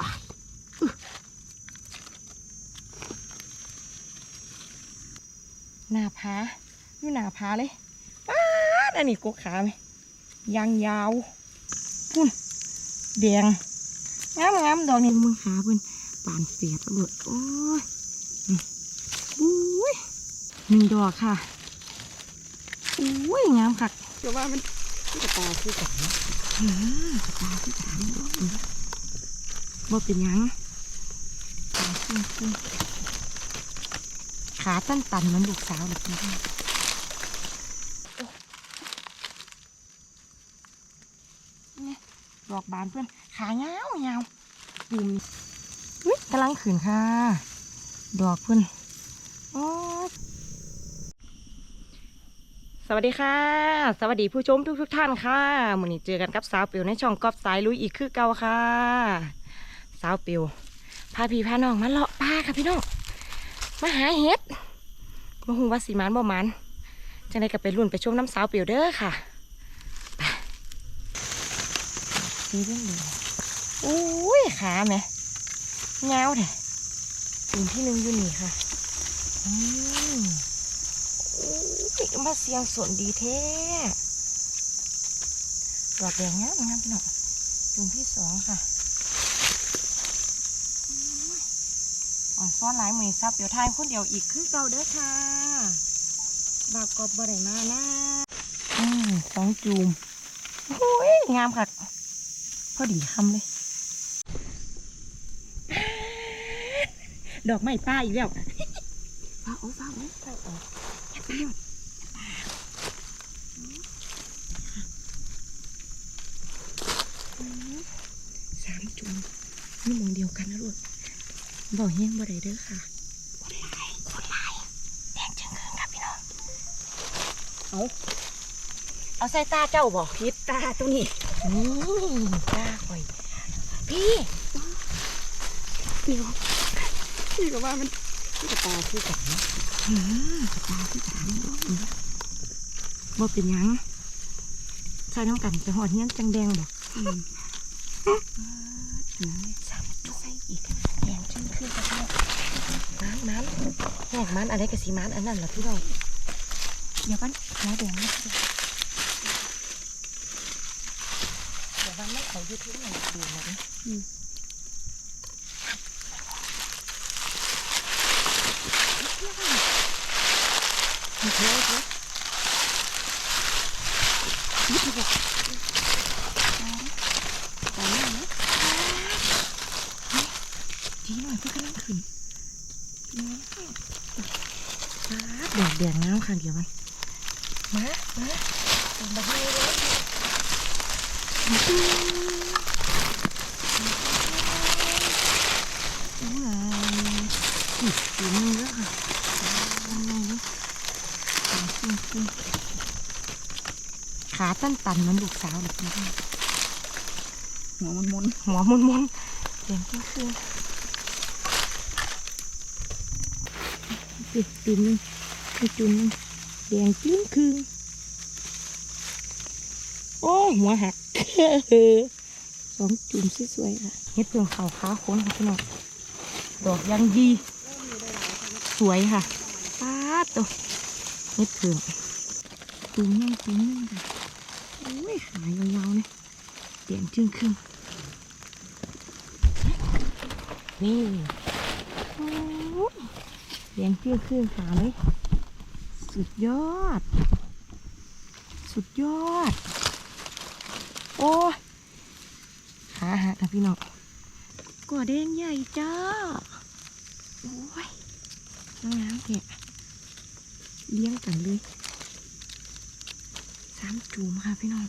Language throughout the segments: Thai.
ว้ายอึหน้าผาอยู่หน้าผาเลยป้าดอันนี้กกขาไหมยางยาวพุ่นแดงงามงามดอกนี่มึงขาเพิ่นปานเสียบเบิดโอ้ยนี่อุ้ยหนึ่งดอกค่ะอุ้ยงามค่ะเดี๋ยวว่ามันกระตาคือกันอืมกระตาที่ขานี่ บ่อืมเป็นยัง ขาขึ้นตันตันมันลูกสาวเลยพี่น้องนี่ดอกบานเพื่อน ขาเงาเงาปุ่มอุ๊ยกำลังขืนค่ะ ดอกเพื่อนอสวัสดีค่ะ สวัสดีผู้ชมทุกทุกท่านค่ะมื่อนี้เจอกันกับสาวเปียวในช่องกอบสายลุยอีกคือเก่าค่ะ สาวเปียวพาพี่พาน้องมาเลาะป่าค่ะพี่น้องมาหาเห็ดมาหูว่าสีมันบ่มันจังไดก็ไปรุ่นไปชมน้ำสาวเปียวเด้อค่ะไปสีเรื่องเดียวอุ้ยขาแม่เงาแท้อีกที่หนึ่งอยู่นี่ค่ะอืมอุ้ยมาเสียงสนดีแท้ดอกแดงงามงามพี่น้องจุ่มที่สองค่ะ อ่อน ซ้อนหลายมือซับเดี๋ยวทายคนเดียวอีกคือเก่าเด้อค่ะบากกอบบ่ได้มานะอืมสองจูมโอ้ยงามค่ะพอดีคำเลย ดอกไม้ป้าอีกแล้วฟ้าโอ้ฟ้าโอ้ฟ้าโอ้แอบไปเร็วอืมสามจุ่มนี่มองเดียวกันนะลูก บ่เฮงบ่ได้เด้อค่ะคนลายคนลายแดงจังเกินครับพี่น้องเอาเอาใส่ตาเจ้าบ่พิษตาตัวนี้นี่ตาข่อยพี่เดี๋ยวพี่ก็ว่ามันกระตาคือกันอืมตาที่ขานี่บ่อืมบ่เป็นหยังใส่น้ำกันจะหอดเงี้ยนจังแดงบ่อืม อืมสามจุดใส่อีกแดงจังคือกับพี่น้องมันมันแห กมันอะไรกับสีมันอันนั้นล่ะพี่น้องเดี๋ยวกันหัวแดงนะเดี๋ยววันไม่เอายูทูบหนดูน่อยอืมมีเยอะเยอะนี่คือแบบตายแล้วนะจีหน่อยเพื่อกำลังขึ้น แดดแดงน้ำค่ะเดี๋ยวมัน มามาถึงแบบนี้เลยว้าวอีกทีนึงแล้วค่ะขาตันตันๆเหมันลูกสาวเลยพี่น้องหัวมันมนหัวมุนมุนๆเสียงกิ้งคืนปิดตีนหนึงคือ จุ่มหนึงแดงกิ้งคืนโอ้หัวหักสองจุ่มสวยๆค่ะเฮ็ดเพื่องขาวขาโค้นค่ะพี่น้องดอกยังดี สวยค่ะป้าตัวเฮ็ดเพื่องจุ่มยังจุ่มยังค่ะโอ้ยขายยาวๆเนี่ยเปลี่ยนจึงครึ่งนี่โอ้ยเลี้ยงเตี้ยขึ้นขาเลย สุดยอด สุดยอด โอ้ยขาหักนะพี่น้องกอแดงใหญ่จ้า โอ้ยงามแกะเลี้ยงกันเลยสามจูมค่ะพี่น้อง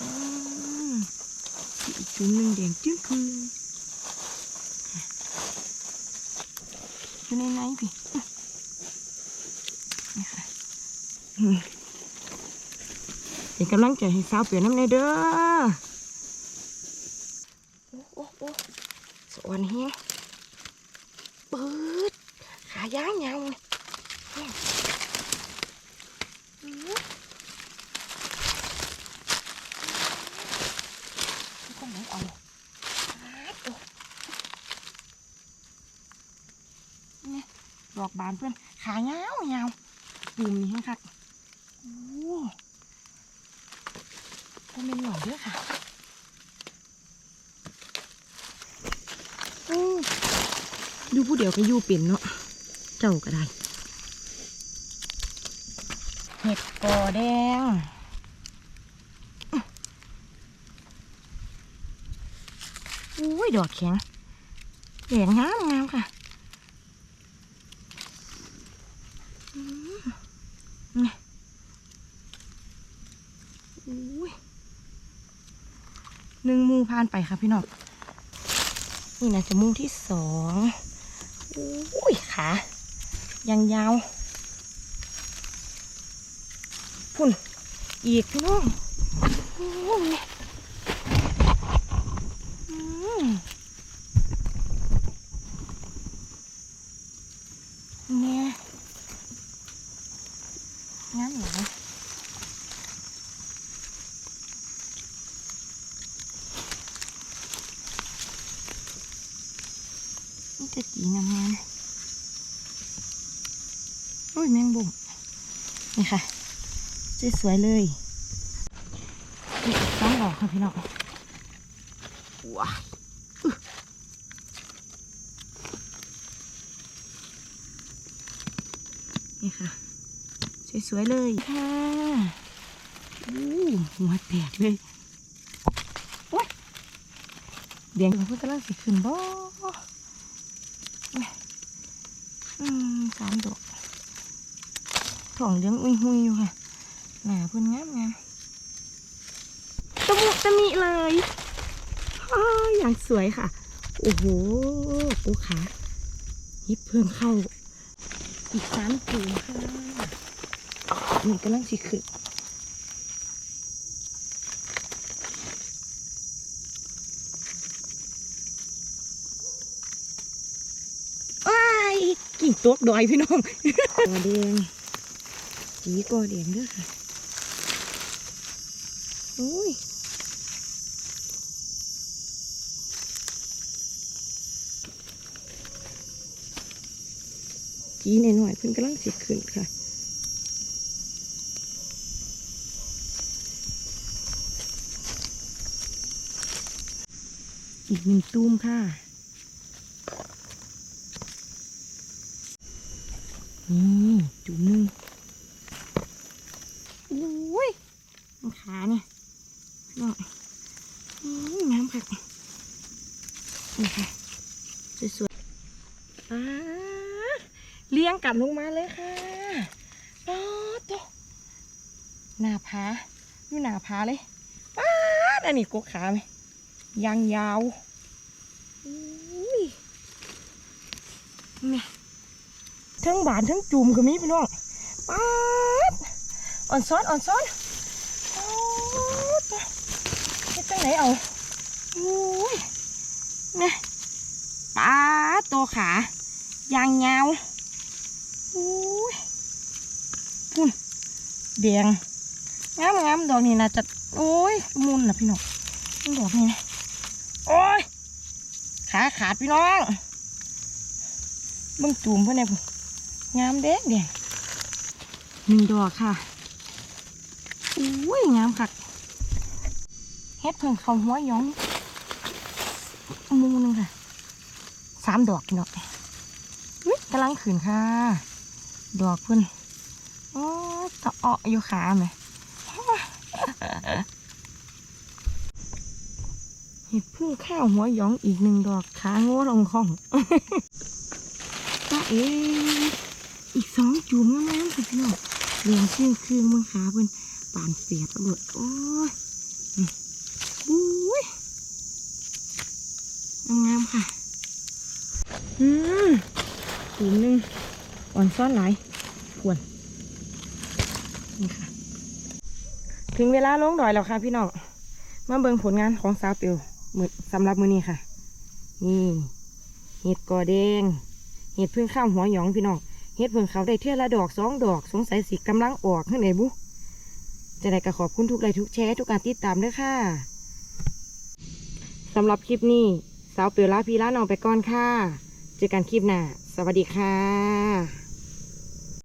อืมอีกจุ่มหนึ่งแดงจึ้งคืนอยู่ในไหนพี่ เป็นกำลังใจให้สาวเปลี่ยนน้ำในเด้อโอ้โอ้สวนเฮียปืดขายางยาวเลยดอกบานเพื่อนขายาวยาวปุ่มนี้คัก โอ้ก็เป็นหน่อยเด้อค่ะโอ้อยู่ผู้เดียวก็อยู่เป็นเนาะ เจ้าก็ได้ เห็ดกอแดงอุ้ย ดอกแข็งแดงงามงามค่ะอืมนี่อุ้ย หนึ่งมูผ่านไปค่ะพี่น้องนี่นะจะมูที่สองอุ้ยขายังยาวพุ่นอีกพี่น้องโอ้ยอืมเนี่ยงั้นเหรอ นี่จะจีงามงามๆโอ้ยแมงบุ่มนี่ค่ะสวยๆเลยอีกสองดอกค่ะพี่น้องว้ายอึ๊ะนี่ค่ะ สวยๆเลยค่ะอู้หัวแตกเลยโอ้ยเดี๋ยวมันกำลังสิขึ้นบ่อืม สามดอกถ่องเลี้ยงอุ้ยหุยๆอยู่ค่ะ หนาเพื่อนงามงามตะมุตะมิเลยอ้าวอย่างสวยค่ะ โอ้โหโอ้ขาฮิปเพิ่งเข้า อีกสามถุงค่ะนี่กำลังสิขึ้นอ้าย กิ่งตัวดอยพี่น้องตัวแดงจีกอแดงเด้อค่ะโอ้ยจีหน่อยๆเพิ่นกำลังสิขึ้นค่ะอีกหนึ่งตุ้มค่ะ นี่จุ่มนึงอุ้ยขาเนี่ยน้อยน้ำค่ะนี่ค่ะสวยๆป้าเลี้ยงกลับลงมาเลยค่ะป้าดโตหน้าผาอยู่หน้าผาเลยป้าอันนี้กกขาไหมยางยาวอุ้ยนี่ ทั้งบานทั้งจุ่มก็มีพี่น้องป้าดอ่อนซ้อนอ่อนซ้อนโอ้ตัวจะจังไหนเอาอุ้ยนี่ปลาตัวขายางยาวอุ้ยพุ่นแดงงามงามดอกนี้นะจะโอ้ยมุนนะพี่น้องดอกนี้นะโอ้ยขาขาดพี่น้องเบิ่งจูมเพื่อนไงพุ่ งามเด้แดงหนึ่งดอกค่ะอุ้ยงามคักเฮ็ดเพิ่งเขาหัวหยองมูหนึงค่ะสามดอกพี่น้องอุ๊ยกำลังขืนค่ะ ดอกเพิ่นโอ้ยตะเาะอยู่ขาไหมเห็ดพึ่งข้าวหัวหยองอีกหนึ่งดอกขาโง่ลงคองจ้าเอ๋ อีกสองจุ่มงามๆค่ะพี่น้องเรียงชื่อเครื่องมือขาเพิ่นปานเสียบเลยโอ้ยบุ้ยงามๆค่ะ อืมถุงหนึ่งอ่อนซ้อนหลายควรนี่ค่ะ ถึงเวลาลงดอยแล้วค่ะพี่น้อง มาเบิ่งผลงานของสาวเปียวมือสำหรับมือนี้ค่ะ นี่ เห็ดกอแดง เห็ดเพิ่งข้ามหัวหยองพี่น้อง เฮ็ดเพิ่งเขาได้เท่าละดอกสองดอก สงสัยสิกำลังออกข้างในบุจะได้ก็ขอบคุณทุกไลค์ทุกแชร์ทุกการติดตามด้วยค่ะสำหรับคลิปนี้ สาวเปียวลาพีลาน้องไปก่อนค่ะ เจอกันคลิปหน้า สวัสดีค่ะ